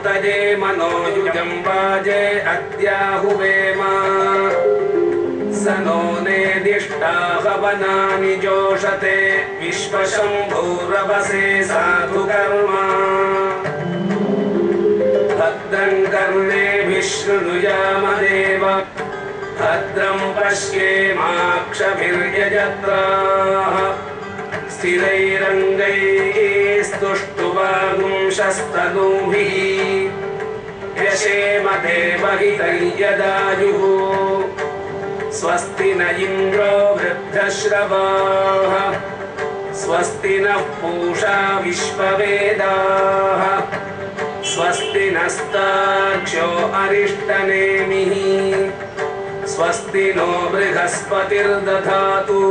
भूतये ुजम् वाजे अत्याहुवे स नो नेदिष्टा हवनानि जोषते विश्वशम्भूरवसे साधु कर्म। भद्रं कर्मेभिशृणुयामदेव भद्रं पश्येमाक्षभिर्यजत्राः स्थिरैरङ्गैः स्तुष्ट देवहितैयदायुः स्वस्ति न इन्द्रो वृद्धश्रवाः स्वस्ति नः पूषा विश्ववेदाः। स्वस्ति नस्ताक्षो अरिष्टनेमिः स्वस्ति नो बृहस्पतिर्दधातु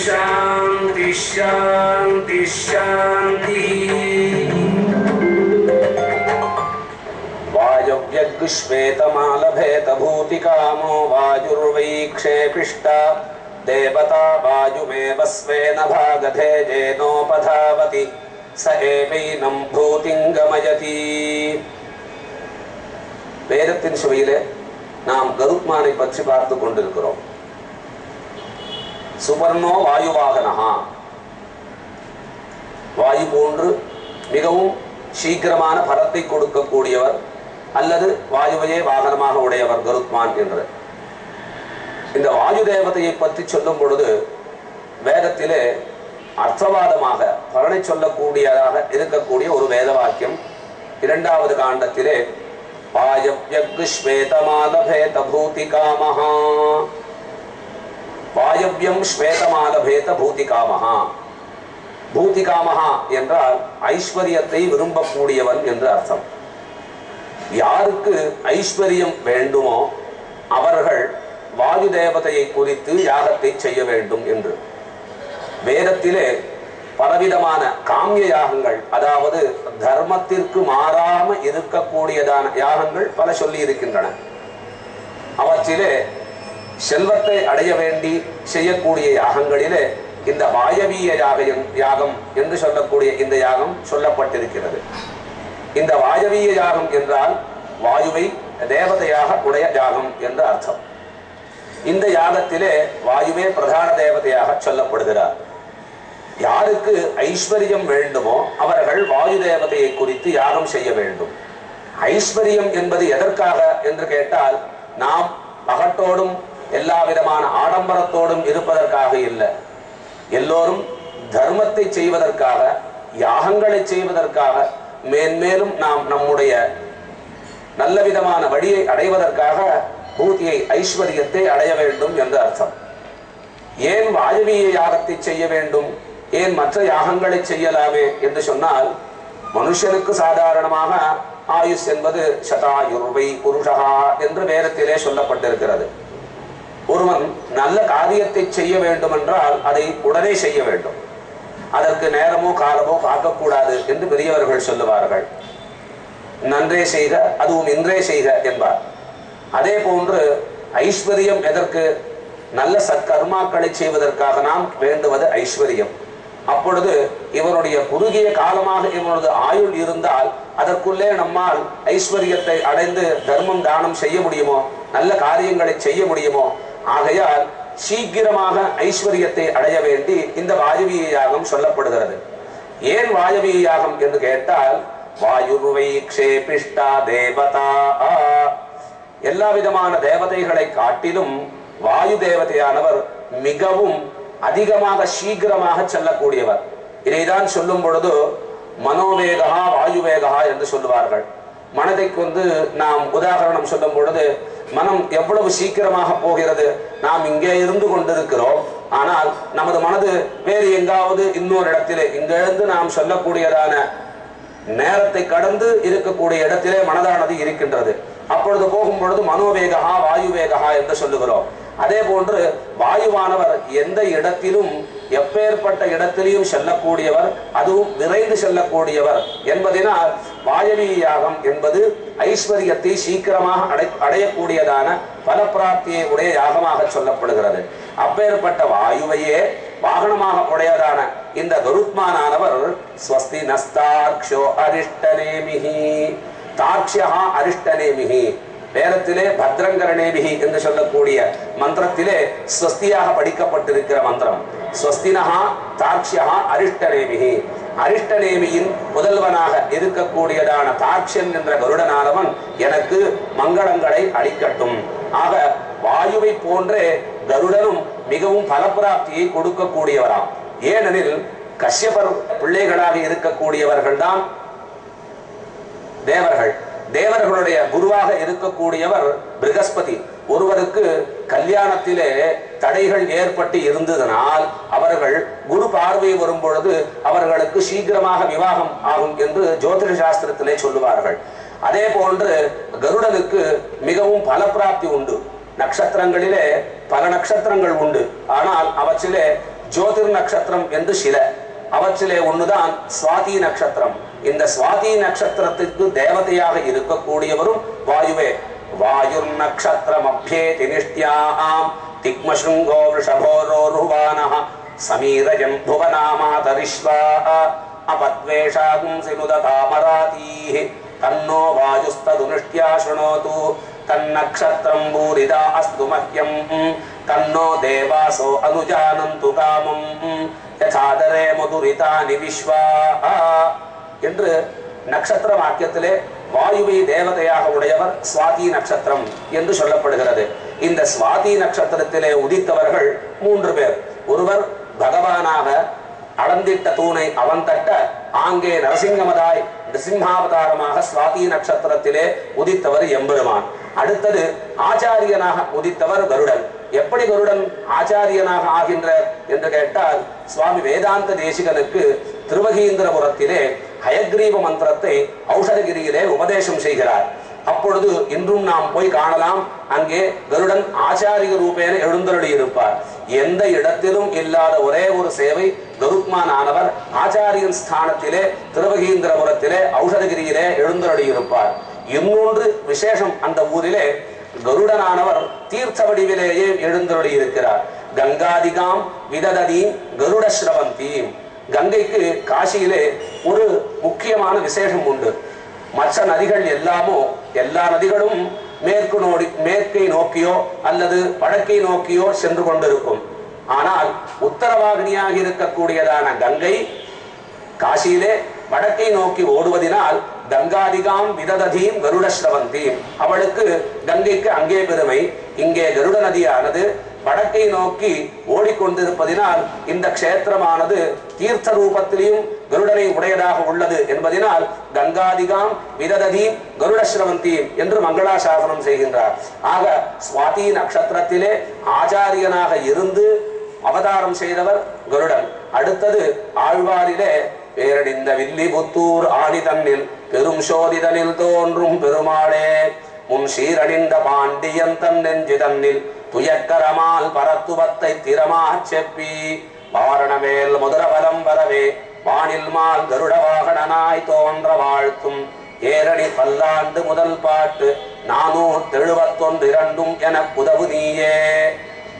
शांति शांति शांति। वायुव्यग्श्वेतमालभेत भूतिकामो वायुर्वै क्षेपिष्टा देवता वायुमेव स्वेन भागधे जेनोपधावति स एवैनं भूतिं गमयति। വേദത്തിൻ ശുവയിലെ നാം ഗരുത്മാനെ പറ്റി പാർത്തുകൊണ്ടിരിക്കുന്നു சுவர்ணோ வாயுவாகனஹா. வாயு போன்று மிகவும் சீக்கிரமான பலத்தை கொடுக்கக்கூடியவர் அல்லது வாயுவையே வாகனமாக உடையவர் கருத்மான் என்று. இந்த வாயு தேவதையை பற்றி சொல்லும் பொழுது வேதத்திலே அர்த்தவாதமாக பலனை சொல்லக்கூடியதாக இருக்கக்கூடிய ஒரு வேத வாக்கியம் இரண்டாவது காண்டத்திலே வாயவ்யக்கு பூதி காமஹா வாயவ்யம் ஸ்வேதமாலபேத பூதிகாமஹா பூதிகாமஹா என்றால் ஐஸ்வர்யத்தை விரும்பக்கூடியவன் என்று அர்த்தம். யாருக்கு ஐஸ்வர்யம் வேண்டுமோ அவர்கள் வாயு தேவதையை குறித்து யாகத்தை செய்ய வேண்டும் என்று. வேதத்திலே பலவிதமான காமிய யாகங்கள் அதாவது தர்மத்திற்கு மாறாம இருக்கக்கூடியதான யாகங்கள் பல சொல்லி இருக்கின்றன. அவற்றிலே செல்வத்தை அடைய வேண்டி செய்யக்கூடிய யாகங்களிலே இந்த வாயவீய யாகம் யாகம் என்று சொல்லக்கூடிய இந்த யாகம் சொல்லப்பட்டிருக்கிறது. இந்த வாயவீய யாகம் என்றால் வாயுவை தேவதையாக உடைய யாகம் என்று அர்த்தம். இந்த யாகத்திலே வாயுவே பிரதான தேவதையாக சொல்லப்படுகிறார். யாருக்கு ஐஸ்வர்யம் வேண்டுமோ அவர்கள் வாயு தேவதையை குறித்து யாகம் செய்ய வேண்டும். ஐஸ்வர்யம் என்பது எதற்காக என்று கேட்டால் நாம் பகட்டோடும் எல்லா விதமான ஆடம்பரத்தோடும் இருப்பதற்காக இல்லை. எல்லோரும் தர்மத்தை செய்வதற்காக யாகங்களை செய்வதற்காக மேன்மேலும் நாம் நம்முடைய நல்ல விதமான வழியை அடைவதற்காக பூதியை ஐஸ்வர்யத்தை அடைய வேண்டும் என்று அர்த்தம். ஏன் வாயவீய யாகத்தை செய்ய வேண்டும்? ஏன் மற்ற யாகங்களை செய்யலாமே என்று சொன்னால் மனுஷனுக்கு சாதாரணமாக ஆயுஷ் என்பது சதாயுர்வை புருஷா என்று வேதத்திலே சொல்லப்பட்டிருக்கிறது. ஒருவன் நல்ல காரியத்தை செய்ய வேண்டும் என்றால் அதை உடனே செய்ய வேண்டும். அதற்கு நேரமோ காலமோ பார்க்கக்கூடாது என்று பெரியவர்கள் சொல்லுவார்கள். நன்றே செய்க அதுவும் இன்றே செய்க என்பார். அதே போன்று ஐஸ்வர்யம் எதற்கு? நல்ல சத்கர்மாக்களை செய்வதற்காக நாம் வேண்டுவது ஐஸ்வர்யம். அப்பொழுது இவனுடைய குறுகிய காலமாக இவனது ஆயுள் இருந்தால் அதற்குள்ளே நம்மால் ஐஸ்வர்யத்தை அடைந்து தர்மம் தானம் செய்ய முடியுமோ? நல்ல காரியங்களை செய்ய முடியுமோ? ஆகையால் சீக்கிரமாக ஐஸ்வர்யத்தை அடைய வேண்டி இந்த வாயவிய யாகம் சொல்லப்படுகிறது. ஏன் வாயவிய யாகம் என்று கேட்டால் வாயுருவை க்ஷேபிஷ்டா தேவதா. எல்லா விதமான தேவதைகளை காட்டிலும் வாயு தேவதையானவர் மிகவும் அதிகமாக சீக்கிரமாக செல்லக்கூடியவர். இதைதான் சொல்லும் பொழுது மனோவேகா வாயுவேகா என்று சொல்லுவார்கள். மனதைக்கு வந்து நாம் உதாரணம் சொல்லும் பொழுது மனம் எவ்வளவு சீக்கிரமாக போகிறது? நாம் இங்கே இருந்து கொண்டிருக்கிறோம். ஆனால் நமது மனது வேறு எங்காவது இன்னொரு இடத்திலே இங்கிருந்து நாம் சொல்லக்கூடியதான நேரத்தை கடந்து இருக்கக்கூடிய இடத்திலே மனதானது இருக்கின்றது. அப்பொழுது போகும் பொழுது மனோவேகா வாயுவேகா என்று சொல்லுகிறோம். அதே போன்று வாயுவானவர் எந்த இடத்திலும் எப்பேற்பட்ட இடத்திலையும் செல்லக்கூடியவர் அதுவும் விரைந்து செல்லக்கூடியவர் என்பதனால் வாயவி யாகம் என்பது ஐஸ்வர்யத்தை சீக்கிரமாக அடை அடையக்கூடியதான பலப்பிராப்தியை உடைய யாகமாக சொல்லப்படுகிறது. அப்பேற்பட்ட வாயுவையே வாகனமாக உடையதான இந்த கருத்மானானவர் ஸ்வஸ்தி நஸ்தார்க்ஷோ அரிஷ்டநேமிஹி. தார்க்ஷா அரிஷ்டநேமிஹி. வேதத்திலே பத்ரங்கரணேபிகி என்று சொல்லக்கூடிய மந்திரத்திலே ஸ்வஸ்தியாக படிக்கப்பட்டிருக்கிற மந்திரம். ஸ்வஸ்தினஹா தார்க்ஷா அரிஷ்டநேமிகி அரிஷ்டநேமியின் முதல்வனாக இருக்கக்கூடியதான தாட்சியன் என்ற கருடனானவன் எனக்கு மங்களங்களை அளிக்கட்டும். ஆக வாயுவை போன்றே கருடனும் மிகவும் பலப்பிராப்தியை கொடுக்கக்கூடியவராம். ஏனெனில் கஷ்யபர் பிள்ளைகளாக இருக்கக்கூடியவர்கள் தான் தேவர்கள். தேவர்களுடைய குருவாக இருக்கக்கூடியவர் பிருகஸ்பதி. ஒருவருக்கு கல்யாணத்திலே தடைகள் ஏற்பட்டு இருந்ததனால் அவர்கள் குரு பார்வை வரும் பொழுது அவர்களுக்கு சீக்கிரமாக விவாகம் ஆகும் என்று ஜோதிட சாஸ்திரத்திலே சொல்லுவார்கள். அதே போன்று கருடனுக்கு மிகவும் பலப்பிராப்தி உண்டு. நட்சத்திரங்களிலே பல நட்சத்திரங்கள் உண்டு. ஆனால் அவற்றிலே ஜோதிர் நட்சத்திரம் என்று சில. அவற்றிலே ஒண்ணுதான் சுவாதி நட்சத்திரம். இந்த சுவாதி நட்சத்திரத்துக்கு தேவதையாக இருக்கக்கூடியவரும் வாயுவே வாயுர் நட்சத்திரம் அபியேதி நிஷ்டியாம் திக்மசுங்கோ விஷபோரோருவானः சமீரஜம் புவனாமாதரிஷ்வா அபத்வேஷாகும் சினுததாமராதீः தன்னோ வாயுஸ்தது நிஷ்டியா शृणोतु तन्नक्षत्रं भूरिदा अस्तु मह्यम् तन्नो देवासो अनुजानन्तु कामम् யதாதரே மதுரிதானி விஸ்வா என்று நட்சத்திர வாக்கியத்திலே வாயுவை தேவதையாக உடையவர் சுவாதி நட்சத்திரம் என்று சொல்லப்படுகிறது. இந்த சுவாதி நட்சத்திரத்திலே உதித்தவர்கள் மூன்று பேர். ஒருவர் பகவானாக அளந்திட்ட தூணை அவன் தட்ட ஆங்கே நரசிங்கமதாய் நிருசிம்ஹாவதாரமாக சுவாதி நட்சத்திரத்திலே உதித்தவர் எம்பெருமான். அடுத்தது ஆச்சாரியனாக உதித்தவர் கருடன். எப்படி கருடன் ஆச்சாரியனாக ஆகின்றார் என்று கேட்டால் சுவாமி வேதாந்த தேசிகனுக்கு திருவகீந்திரபுரத்திலே ஹயக்ரீவ மந்திரத்தை ஔஷதகிரியிலே உபதேசம் செய்கிறார். அப்பொழுது இன்றும் நாம் போய் காணலாம். அங்கே கருடன் ஆச்சாரிய ரூபேன எழுந்தருளி இருப்பார் எந்த இடத்திலும் இல்லாத ஒரே ஒரு சேவை கருத்மான் ஆனவர் ஆச்சாரியன் ஸ்தானத்திலே திருவகீந்திரபுரத்திலே ஔஷதகிரியிலே எழுந்தருளி இருப்பார் இன்னொன்று விசேஷம் அந்த ஊரிலே கருடனானவர் தீர்த்த வடிவிலேயே எழுந்தருளி இருக்கிறார் கங்காதிகாம் விதததீம் கருட ஸ்ரவந்தீம். கங்கைக்கு காசியிலே ஒரு முக்கியமான விசேஷம் உண்டு. மற்ற நதிகள் எல்லாமோ எல்லா நதிகளும் மேற்கு நோடி மேற்கை நோக்கியோ அல்லது வடக்கை நோக்கியோ சென்று கொண்டிருக்கும். ஆனால் உத்தரவாகினியாக இருக்கக்கூடியதான கங்கை காசியிலே வடக்கை நோக்கி ஓடுவதினால் கங்காதிகாம் விதததீம் கருட ஸ்ரவந்தீம். அவளுக்கு கங்கைக்கு அங்கே பெருமை. இங்கே கருட நதியானது வடக்கை நோக்கி ஓடிக்கொண்டிருப்பதினால் இந்த க்ஷேத்திரமானது தீர்த்த ரூபத்திலையும் கருடனை உடையதாக உள்ளது என்பதனால் கங்காதிகாம் விதததீம் கருடஸ்ரவந்தீம் என்று மங்களாசாசனம் செய்கின்றார். ஆக சுவாதி நட்சத்திரத்திலே ஆச்சாரியனாக இருந்து அவதாரம் செய்தவர் கருடன். அடுத்தது ஆழ்வாரிலே பேரடிந்த வில்லிபுத்தூர் ஆணி தன்னில் பெரும் சோதிதனில் தோன்றும் பெருமாளே. முன் சீரடிந்த பாண்டியன் தன் நெஞ்சு தன்னில் துயக்கரமால் பரத்துவத்தை திறமாச் செப்பி வாரணமேல் முதரபலம் வரவே வானில் மால் கருட வாகனனாய் தோன்ற வாழ்த்தும். ஏரணி பல்லாண்டு முதல் பாட்டு நானூற்று எழுபத்தொன்று இரண்டும் என புதவு நீயே.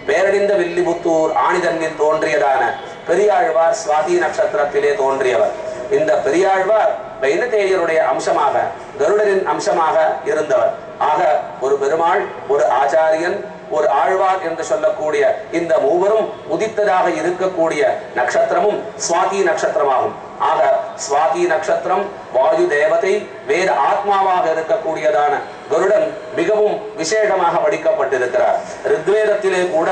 பேரடிந்த வில்லிபுத்தூர் ஆணிதன்னில் தோன்றியதான பெரியாழ்வார் சுவாதி நட்சத்திரத்திலே தோன்றியவர். இந்த பெரியாழ்வார் வைனதேயருடைய அம்சமாக கருடரின் அம்சமாக இருந்தவர். ஆக ஒரு பெருமாள் ஒரு ஆச்சாரியன் ஒரு ஆழ்வார் என்று சொல்லக்கூடிய இந்த மூவரும் உதித்ததாக இருக்கக்கூடிய நட்சத்திரமும் சுவாதி நட்சத்திரமாகும். ஆக சுவாதி நட்சத்திரம் வாயு தேவதை வேத ஆத்மாவாக இருக்கக்கூடியதான கருடன் மிகவும் விசேஷமாக வடிக்கப்பட்டிருக்கிறார். ரிக்வேதத்திலே கூட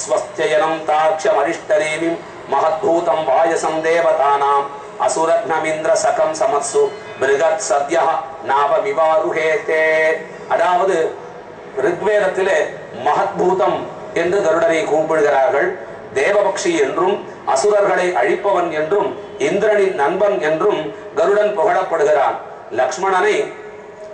ஸ்வஸ்தயனம் தாட்சம் அரிஷ்டரேமிம் மகத்பூதம் வாயசம் தேவதானாம் அசுரத்னமிந்திர சகம் சமத்சு பிருகத் சத்யா நாபமிவாருஹேதே. அதாவது ரிக்வேதத்திலே மகத்பூதம் என்று கருடனை கூப்பிடுகிறார்கள். தேவபக்ஷி என்றும் அசுரர்களை அழிப்பவன் என்றும் இந்திரனின் நண்பன் என்றும் கருடன் புகழப்படுகிறான். லக்ஷ்மணனை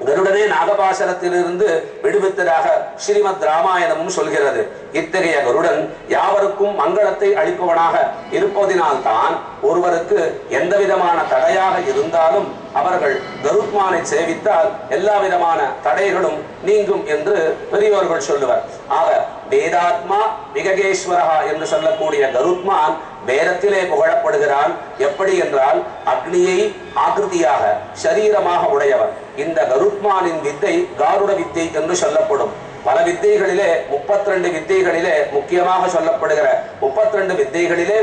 கருடனே நாகபாசனத்திலிருந்து விடுவித்ததாக ஸ்ரீமத் ராமாயணமும் சொல்கிறது. இத்தகைய கருடன் யாவருக்கும் மங்களத்தை அளிப்பவனாக இருப்பதினால்தான் ஒருவருக்கு எந்த விதமான தடையாக இருந்தாலும் அவர்கள் கருத்மானை சேவித்தால் எல்லா விதமான தடைகளும் நீங்கும் என்று பெரியவர்கள் சொல்லுவர். ஆக வேதாத்மா விககேஸ்வரஹா என்று சொல்லக்கூடிய கருத்மான் வேதத்திலே புகழப்படுகிறான். எப்படி என்றால் அக்னியை ஆகிருதியாக சரீரமாக உடையவர் இந்த கருத்மானின் வித்தை காருட வித்தை என்று சொல்லப்படும். பல வித்தைகளிலே 32 வித்தைகளிலே முக்கியமாக சொல்லப்படுகிற 32 வித்தைகளிலே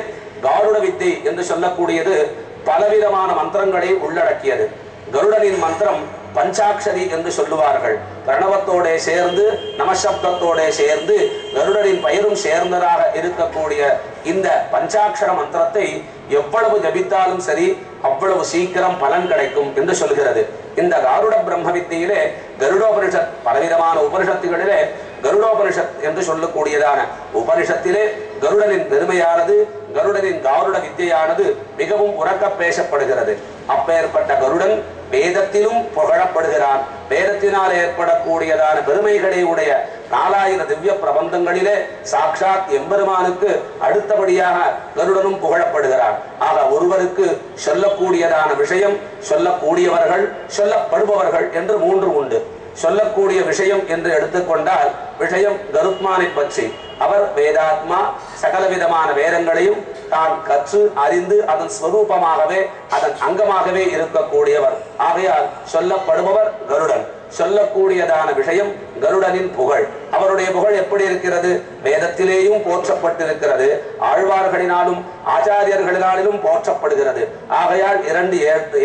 காருட வித்தை என்று சொல்லக்கூடியது பலவிதமான மந்திரங்களை உள்ளடக்கியது. கருடனின் மந்திரம் பஞ்சாட்சரி என்று சொல்லுவார்கள். பிரணவத்தோட சேர்ந்து நமசப்தத்தோட சேர்ந்து கருடனின் பெயரும் சேர்ந்ததாக இருக்கக்கூடிய இந்த பஞ்சாட்சர மந்திரத்தை எவ்வளவு ஜபித்தாலும் சரி அவ்வளவு சீக்கிரம் பலன் கிடைக்கும் என்று சொல்கிறது. இந்த காருட பிரம்ம வித்தியிலே கருடோபனிஷத் பலவிதமான உபனிஷத்துகளிலே கருடோபனிஷத் என்று சொல்லக்கூடியதான உபனிஷத்திலே கருடனின் பெருமையானது கருடனின் காருட வித்தியானது மிகவும் உறக்க பேசப்படுகிறது. அப்பேற்பட்ட கருடன் வேதத்திலும் புகழப்படுகிறான். வேதத்தினால் ஏற்படக்கூடியதான பெருமைகளை உடைய நாலாயிர திவ்ய பிரபந்தங்களிலே சாட்சாத் எம்பெருமானுக்கு அடுத்தபடியாக கருடனும் புகழப்படுகிறான். ஆக ஒருவருக்கு சொல்லக்கூடியதான விஷயம் சொல்லக்கூடியவர்கள் சொல்லப்படுபவர்கள் என்று மூன்று உண்டு. சொல்லக்கூடிய விஷயம் என்று எடுத்துக்கொண்டால் விஷயம் கருத்மானை பற்றி. அவர் வேதாத்மா சகலவிதமான வேதங்களையும் தான் கற்று அறிந்து அதன் ஸ்வரூபமாகவே அதன் அங்கமாகவே இருக்கக்கூடியவர். ஆகையால் சொல்லப்படுபவர் கருடன். சொல்லக்கூடியதான விஷயம் கருடனின் புகழ். அவருடைய புகழ் எப்படி இருக்கிறது? வேதத்திலேயும் போற்றப்பட்டிருக்கிறது. ஆழ்வார்களினாலும் ஆச்சாரியர்களினாலும் போற்றப்படுகிறது. ஆகையால் இரண்டு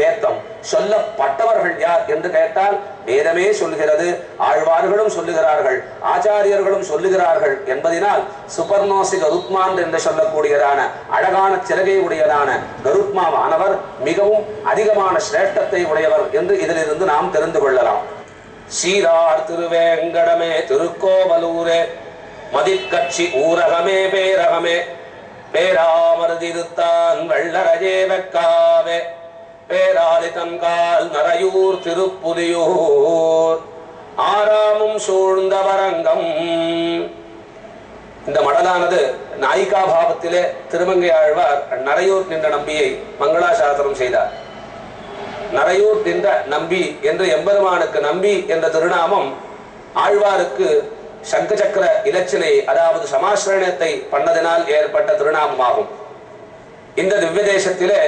ஏத்தம். சொல்லப்பட்டவர்கள் யார் என்று கேட்டால் வேதமே சொல்கிறது ஆழ்வார்களும் சொல்லுகிறார்கள் ஆச்சாரியர்களும் சொல்லுகிறார்கள் என்பதினால் சுபர்ணோசி கருத்மான் என்று சொல்லக்கூடியதான அழகான சிறகை உடையதான கருத்மாவானவர் மிகவும் அதிகமான சிரேஷ்டத்தை உடையவர் என்று இதிலிருந்து நாம் தெரிந்து கொள்ளலாம். சீரார் திருவேங்கடமே திருக்கோவலூரே. மதிக்கட்சி ஊரகமே பேரகமே. பேராமருதிருத்தான் வெள்ளரஜே வெக்காவே பேராலி தன்கால் நரையூர் திருப்புலியூர். ஆறாமும் சூழ்ந்த வரங்கம். இந்த மடலானது நாயிகா பாவத்திலே திருமங்கை ஆழ்வார் நரையூர் நின்ற நம்பியை மங்களாசாசனம் செய்தார். நரையூர் நின்ற நம்பி என்று எம்பெருமானுக்கு நம்பி என்ற திருநாமம் ஆழ்வாருக்கு சங்கு சக்கர இலச்சினை அதாவது சமாசிரணத்தை பண்ணதினால் ஏற்பட்ட திருநாமமாகும். இந்த திவ்ய தேசத்திலே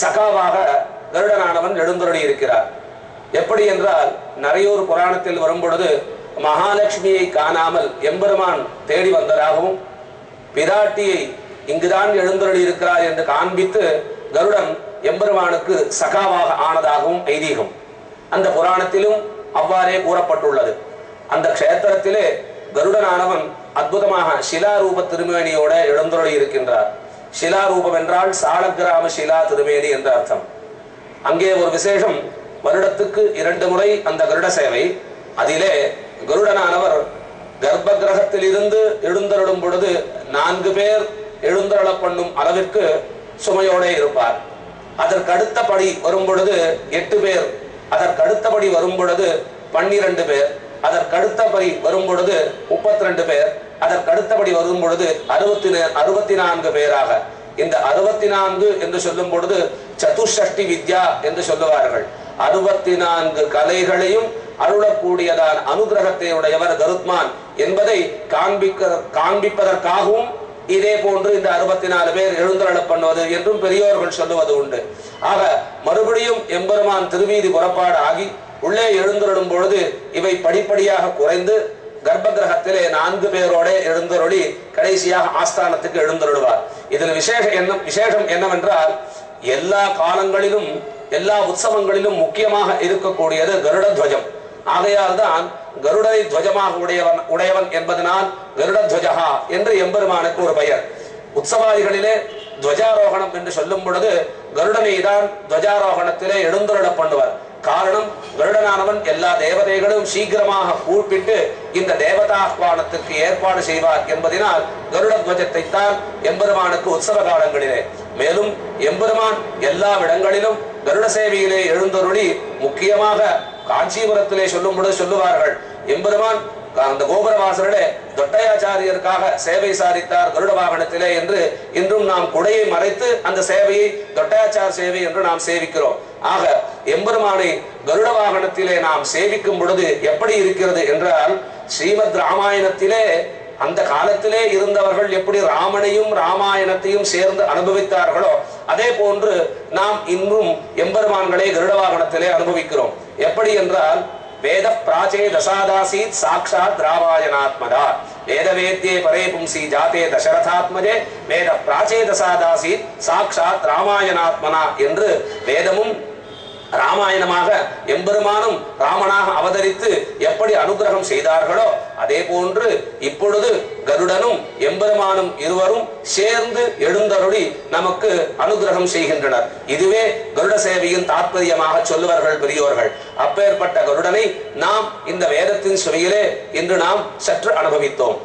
சகாவாக கருடனானவன் எழுந்துருளி இருக்கிறார். எப்படி என்றால் நரையூர் புராணத்தில் வரும்பொழுது மகாலட்சுமியை காணாமல் எம்பெருமான் தேடி வந்ததாகவும் பிராட்டியை இங்குதான் எழுந்துருளி இருக்கிறார் என்று காண்பித்து கருடன் எம்பெருமானுக்கு சகாவாக ஆனதாகவும் ஐதீகம். அந்த புராணத்திலும் அவ்வாறே கூறப்பட்டுள்ளது. அந்த க்ஷேத்திரத்திலே கருடனானவன் அற்புதமாக சிலாரூப திருமேனியோட எழுந்தொழி இருக்கின்றார் சிலாரூபம் என்றால் சாலக்கிராம சிலா திருமேனி என்ற அர்த்தம். அங்கே ஒரு விசேஷம் வருடத்துக்கு இரண்டு முறை அந்த கருட சேவை. அதிலே கருடனானவர் கர்ப்ப கிரகத்தில் இருந்து எழுந்தருளும் பொழுது நான்கு பேர் எழுந்தருள பண்ணும் அளவிற்கு சுமையோட இருப்பார். அதற்கு அடுத்தபடி வரும் பொழுது எட்டு பேர் அதற்கு அடுத்தபடி வரும் பொழுது பன்னிரண்டு பேர் அதற்கு அடுத்தபடி வரும் பொழுது முப்பத்தி ரெண்டு பேர் அதற்கு அடுத்தபடி வரும் பொழுது அறுபத்தி அறுபத்தி நான்கு பேராக. இந்த அறுபத்தி நான்கு என்று சொல்லும் பொழுது சதுஷ்டி வித்யா என்று சொல்லுவார்கள். அறுபத்தி நான்கு கலைகளையும் அருளக்கூடியதான் அனுகிரகத்தை உடையவர் கருத்மான் என்பதை காண்பிக்க காண்பிப்பதற்காகவும் இதே போன்று இந்த அறுபத்தி நாலு பேர் எழுந்தருளப் பண்ணுவது என்றும் பெரியோர்கள் சொல்லுவது உண்டு. ஆக மறுபடியும் எம்பெருமான் திருவீதி புறப்பாடு ஆகி உள்ளே எழுந்தருளும் பொழுது இவை படிப்படியாக குறைந்து கர்ப்ப கிரகத்திலே நான்கு பேரோட எழுந்தருளி கடைசியாக ஆஸ்தானத்துக்கு எழுந்தருளுவார். இதில் விசேஷ என்ன விசேஷம் என்னவென்றால் எல்லா காலங்களிலும் எல்லா உற்சவங்களிலும் முக்கியமாக இருக்கக்கூடியது கருட துவஜம் ஆகையால் தான் கருடனை துவஜமாக உடையவன் உடையவன் என்பதனால் கருட துவஜகா என்று எம்பெருமானுக்கு ஒரு பெயர். உற்சவாதிகளிலே துவஜாரோகணம் என்று சொல்லும் பொழுது கருடனை தான் துவஜாரோகணத்திலே எழுந்துருளப் பண்ணுவர். காரணம் கருடனானவன் எல்லா தேவதைகளும் சீக்கிரமாக கூப்பிட்டு இந்த தேவதாஹ்வானத்துக்கு ஏற்பாடு செய்வார் என்பதனால் கருட துவஜத்தை தான் எம்பெருமானுக்கு உற்சவ காலங்களிலே. மேலும் எம்பெருமான் எல்லா இடங்களிலும் கருட சேவையிலே எழுந்தருளி முக்கியமாக காஞ்சிபுரத்திலே சொல்லும் பொழுது சொல்லுவார்கள் எம்பெருமான் அந்த கோபுரவாசலே தொட்டையாச்சாரியருக்காக சேவை சாதித்தார் கருட வாகனத்திலே என்று இன்றும் நாம் குடையை மறைத்து அந்த சேவையை தொட்டையாச்சார் சேவை என்று நாம் சேவிக்கிறோம். ஆக எம்பெருமானை கருட வாகனத்திலே நாம் சேவிக்கும் பொழுது எப்படி இருக்கிறது என்றால் ஸ்ரீமத் ராமாயணத்திலே அந்த காலத்திலே இருந்தவர்கள் எப்படி ராமனையும் ராமாயணத்தையும் சேர்ந்து அனுபவித்தார்களோ அதே போன்று நாம் இன்றும் எம்பெருமான்களை கருட வாகனத்திலே அனுபவிக்கிறோம். எப்படி என்றால் வேத பிராச்சே தசாதாசீத் சாட்சாத் ராமாயணாத்மதா. வேத வேத்தியே பரே பும்சி ஜாத்தே தசரதாத்மஜே வேத பிராச்சே தசாதாசீத் சாட்சாத் ராமாயணாத்மனா என்று வேதமும் ராமாயணமாக எம்பெருமானும் ராமனாக அவதரித்து எப்படி அனுகிரகம் செய்தார்களோ அதே போன்று இப்பொழுது கருடனும் எம்பெருமானும் இருவரும் சேர்ந்து எழுந்தருளி நமக்கு அனுகிரகம் செய்கின்றனர். இதுவே கருட சேவையின் தாற்பயமாக சொல்லுவார்கள் பெரியோர்கள். அப்பேற்பட்ட கருடனை நாம் இந்த வேதத்தின் சுவையிலே இன்று நாம் சற்று அனுபவித்தோம்.